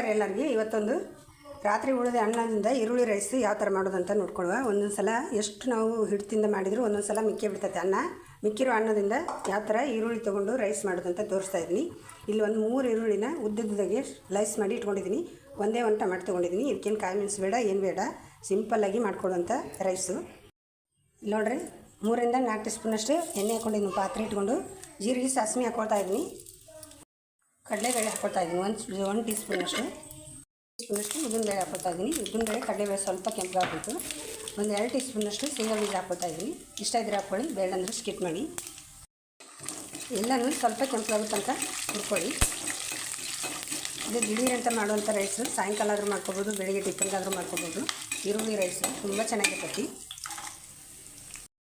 ನಮಸ್ಕಾರ ಎಲ್ಲರಿಗೆ. ಇವತ್ತೊಂದು ರಾತ್ರಿ ಉಳಿದ ಅನ್ನದಿಂದ ಈರುಳ್ಳಿ ರೈಸ್ ಯಾವ ಥರ ಮಾಡೋದಂತ ನೋಡ್ಕೊಳ್ಳುವ. ಒಂದೊಂದು ಸಲ ಎಷ್ಟು ನಾವು ಹಿಡ್ತಿಂದ ಮಾಡಿದರೂ ಒಂದೊಂದು ಸಲ ಮಿಕ್ಕಿ ಬಿಡ್ತೈತೆ ಅನ್ನ. ಮಿಕ್ಕಿರೋ ಅನ್ನದಿಂದ ಯಾವ ಥರ ಈರುಳ್ಳಿ ತೊಗೊಂಡು ರೈಸ್ ಮಾಡೋದಂತ ತೋರಿಸ್ತಾ ಇದ್ದೀನಿ. ಇಲ್ಲಿ ಒಂದು ಮೂರು ಈರುಳ್ಳಿನ ಉದ್ದದ್ದಾಗೆ ಲೈಸ್ ಮಾಡಿ ಇಟ್ಕೊಂಡಿದ್ದೀನಿ. ಒಂದೇ ಒಂದು ಮಾಡಿ ತೊಗೊಂಡಿದ್ದೀನಿ. ಇದಕ್ಕೇನು ಕಾಯಿ ಮೆಣಸು ಬೇಡ, ಏನು ಬೇಡ. ಸಿಂಪಲ್ಲಾಗಿ ಮಾಡ್ಕೊಳ್ಳೋಂಥ ರೈಸು. ನೋಡ್ರಿ, ಮೂರಿಂದ ನಾಲ್ಕು ಟೀ ಸ್ಪೂನಷ್ಟು ಎಣ್ಣೆ ಹಾಕೊಂಡಿದ್ದೀನಿ ಪಾತ್ರೆ ಇಟ್ಕೊಂಡು. ಜೀರಿಗೆ ಸಾಸಿವೆ ಹಾಕ್ಕೊಳ್ತಾ ಇದ್ದೀನಿ. ಕಡಲೆಬೇಳೆ ಹಾಕ್ಕೊಳ್ತಾ ಇದ್ದೀನಿ. ಒಂದು ಒಂದು ಟೀ ಸ್ಪೂನಷ್ಟು ಟೀ ಸ್ಪೂನಷ್ಟು ಉದ್ದಿನಬೇಳೆ ಹಾಕ್ಕೊಳ್ತಾ ಇದ್ದೀನಿ. ಉದ್ದಿನಬೇಳೆ ಕಡಲೆಬೇಳೆ ಸ್ವಲ್ಪ ಕೆಂಪಾಗಬೇಕು ಒಂದು ಎರಡು ಟೀ ಸ್ಪೂನಷ್ಟು ಶೇಂಗಾ ಬೀಜ ಹಾಕ್ಕೊಳ್ತಾ ಇದ್ದೀನಿ. ಇಷ್ಟ ಇದ್ರೆ ಹಾಕ್ಕೊಳ್ಳಿ ಬೇಡ ಅಂದರೆ ಸ್ಕಿಪ್ ಮಾಡಿ. ಎಲ್ಲನೂ ಸ್ವಲ್ಪ ಕೆಂಪಾಗೋ ತನಕ ಹುರ್ಕೊಳ್ಳಿ ಇದು ದಿಢೀರ್ ಅಂತ ಮಾಡುವಂಥ ರೈಸು ಸಾಯಂಕಾಲ ಆದರೂ ಮಾಡ್ಕೊಬೋದು, ಬೆಳಿಗ್ಗೆ ಟಿಫನ್ಗಾದರೂ ಮಾಡ್ಕೊಬೋದು. ಈರುಳ್ಳಿ ರೈಸು ತುಂಬ ಚೆನ್ನಾಗಿರ್ತೈತಿ.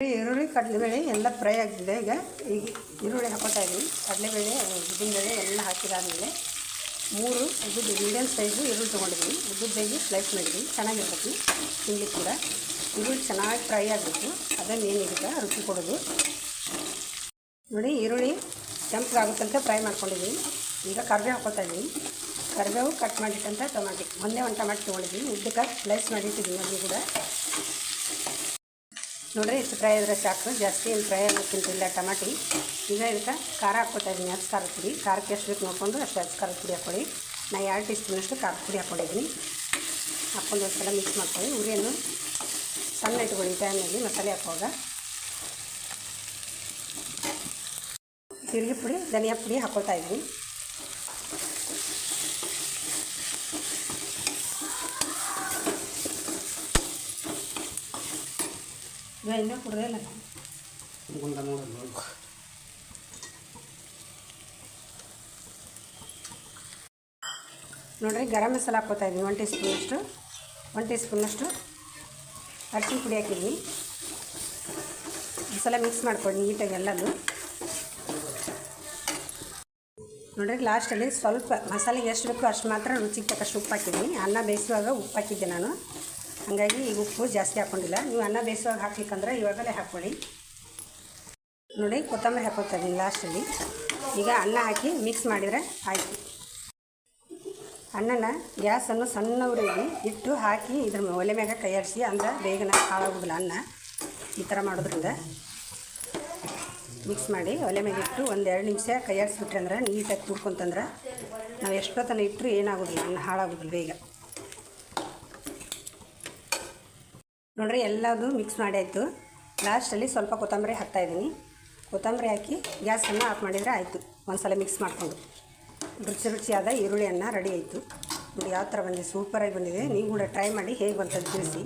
ಈರುಳ್ಳಿ, ಕಡಲೆಬೇಳೆ ಎಲ್ಲ ಫ್ರೈ ಆಗ್ತಿದೆ ಈಗ ಈಗ ಈರುಳ್ಳಿ ಹಾಕೋತಾ ಇದ್ದೀನಿ ಕಡಲೆಬೇಳೆ ಉದ್ದಿನಬೇಳೆ ಎಲ್ಲ ಹಾಕಿದಾದಮೇಲೆ ಮೂರು ಉದ್ದು ಮೀಡಿಯಮ್ ಸೈಜು ಈರುಳ್ಳಿ ತೊಗೊಂಡಿದ್ದೀನಿ ಉದ್ದುದ್ದಾಗಿ ಸ್ಲೈಸ್ ಮಾಡಿದ್ದೀನಿ ಚೆನ್ನಾಗಿರ್ತೈತಿ. ತಿನ್ಲಿಕ್ಕೆ ಕೂಡ. ಈರುಳ್ಳಿ ಚೆನ್ನಾಗಿ ಫ್ರೈ ಆಗಬೇಕು. ಅದನ್ನು ಏನಿರುತ್ತೆ ರುಚಿ ಕೊಡೋದು. ನೋಡಿ, ಈರುಳ್ಳಿ ಕೆಂಪಗಾಗುತ್ತಂತ ಫ್ರೈ ಮಾಡ್ಕೊಂಡಿದ್ದೀನಿ ಈಗ ಕರ್ಬೇವು ಹಾಕೋತಾ ಇದ್ದೀನಿ ಕರಿಬೇವು ಕಟ್ ಮಾಡಿಟ್ಟಂಥ ಟೊಮಾಟಿ ಒಂದೇ ಒಂದು ಟೊಮಾಟೊ ತೊಗೊಂಡಿದ್ದೀನಿ ಉದ್ದಕ್ಕೆ ಸ್ಲೈಸ್ ಮಾಡಿಟ್ಟಿದ್ದೀನಿ ಅದನ್ನು ಕೂಡ. ನೋಡ್ರಿ, ಇಷ್ಟು ಫ್ರೈ ಆದರೆ ಸಾಕು. ಜಾಸ್ತಿ ಏನು ಫ್ರೈ ಆಗೋಕ್ಕಿಂತಿಲ್ಲ ಟಮಾಟಿ. ಈಗ ಇದಕ್ಕೆ ಖಾರ ಹಾಕ್ಕೊತಾ ಇದ್ದೀನಿ ಅಷ್ಟು ಖಾರದ ಪುಡಿ. ಖಾರಕ್ಕೆ ಎಷ್ಟು ಬೇಕು ನೋಡಿಕೊಂಡು ಅಷ್ಟು ಹಚ್ಚ ಖಾರದ ಪುಡಿ ಹಾಕ್ಕೊಳ್ಳಿ. ನಾನು ಎರಡು ಟೀ ಸ್ಪೂನಷ್ಟು ಖಾರದ ಪುಡಿ ಹಾಕ್ಕೊಂಡಿದ್ದೀನಿ. ಹಾಕ್ಕೊಂಡು ಒಂದು ಸಲ ಮಿಕ್ಸ್ ಮಾಡ್ಕೊಳ್ಳಿ. ಉರಿಯನ್ನು ಸಣ್ಣ ಇಟ್ಕೊಳ್ಳಿ ಟೈಮಲ್ಲಿ ಮಸಾಲೆ ಹಾಕುವಾಗ. ಜೀರಿಗೆ ಪುಡಿ, ಧನಿಯಾ ಪುಡಿ ಹಾಕ್ಕೊಳ್ತಾ ಇದ್ದೀನಿ ಇನ್ನೂ ಕುಡ್ದೇ ನೋಡ್ರಿ ನಾನು ಗುಂಡ ನೋಡೋದು ನೋಡಿರಿ ಗರಂ ಮಸಾಲ ಹಾಕೋತಾ ಇದ್ದೀನಿ ಒನ್ ಟೀ ಸ್ಪೂನಷ್ಟು ಒನ್ ಟೀ ಸ್ಪೂನಷ್ಟು ಅರಿಶಿನ ಪುಡಿ ಹಾಕಿದ್ದೀನಿ ಮಸಾಲ ಮಿಕ್ಸ್ ಮಾಡ್ಕೊಂಡು ನೀಟಾಗಿ ಎಲ್ಲದು ನೋಡಿರಿ ಲಾಸ್ಟಲ್ಲಿ ಸ್ವಲ್ಪ ಮಸಾಲೆಗೆ ಎಷ್ಟು ಬೇಕು ಅಷ್ಟು ಮಾತ್ರ ರುಚಿಗೆ ತಕ್ಕಷ್ಟು ಉಪ್ಪು ಹಾಕಿದ್ದೀನಿ ಅನ್ನ ಬೇಯಿಸುವಾಗ ಉಪ್ಪು ಹಾಕಿದ್ದೆ ನಾನು. ಹಾಗಾಗಿ ಈಗ ಉಪ್ಪು ಜಾಸ್ತಿ ಹಾಕ್ಕೊಂಡಿಲ್ಲ ನೀವು ಅನ್ನ ಬೇಯಿಸುವಾಗ ಹಾಕ್ಲಿಕ್ಕಂದ್ರೆ ಇವಾಗಲೇ ಹಾಕ್ಕೊಳ್ಳಿ. ನೋಡಿ, ಕೊತ್ತಂಬರಿ ಹಾಕೋತಾ ಇದ್ದೀನಿ ಲಾಸ್ಟಲ್ಲಿ. ಈಗ ಅನ್ನ ಹಾಕಿ ಮಿಕ್ಸ್ ಮಾಡಿದರೆ ಆಯಿತು. ಅನ್ನನ ಗ್ಯಾಸನ್ನು ಸಣ್ಣ ಉರಿಯಲ್ಲಿ ಇಟ್ಟು ಹಾಕಿ ಇದ್ರ ಒಲೆ ಮ್ಯಾಗ ಕೈಯಾಡಿಸಿ ಅಂದ್ರೆ ಬೇಗನೆ ಹಾಳಾಗೋದಿಲ್ಲ ಅನ್ನ. ಈ ಥರ ಮಾಡೋದ್ರಿಂದ. ಮಿಕ್ಸ್ ಮಾಡಿ ಒಲೆ ಮ್ಯಾಗ ಇಟ್ಟು ಒಂದು ಎರಡು ನಿಮಿಷ ಕೈಯಾಡಿಸ್ಬಿಟ್ರೆ ಅಂದ್ರೆ ನೀಟಾಗಿ ಕೂಡ್ಕೊಂತಂದ್ರೆ ನಾವು ಎಷ್ಟೊತ್ತನ ಇಟ್ಟರು ಏನಾಗೋದಿಲ್ಲ, ಅನ್ನ ಹಾಳಾಗೋದಿಲ್ಲ ಬೇಗ. ನೋಡ್ರಿ ಎಲ್ಲದು ಮಿಕ್ಸ್ ಮಾಡಿ ಆಯಿತು. ಲಾಸ್ಟಲ್ಲಿ ಸ್ವಲ್ಪ ಕೊತ್ತಂಬರಿ ಹಾಕ್ತಾಯಿದ್ದೀನಿ ಕೊತ್ತಂಬರಿ ಹಾಕಿ ಗ್ಯಾಸನ್ನು ಆಫ್ ಮಾಡಿದರೆ ಆಯಿತು. ಒಂದು ಸಲ ಮಿಕ್ಸ್ ಮಾಡಿಕೊಂಡು. ರುಚಿ ರುಚಿಯಾದ ಈರುಳ್ಳಿಯನ್ನು ರೆಡಿ ಆಯಿತು. ನೋಡಿ ಯಾವ ಥರ ಬಂದಿದೆ ಸೂಪರಾಗಿ ಬಂದಿದೆ. ನೀವು ಕೂಡ ಟ್ರೈ ಮಾಡಿ ಹೇಗೆ ಬಂತದ್ದು ತಿಳಿಸಿ.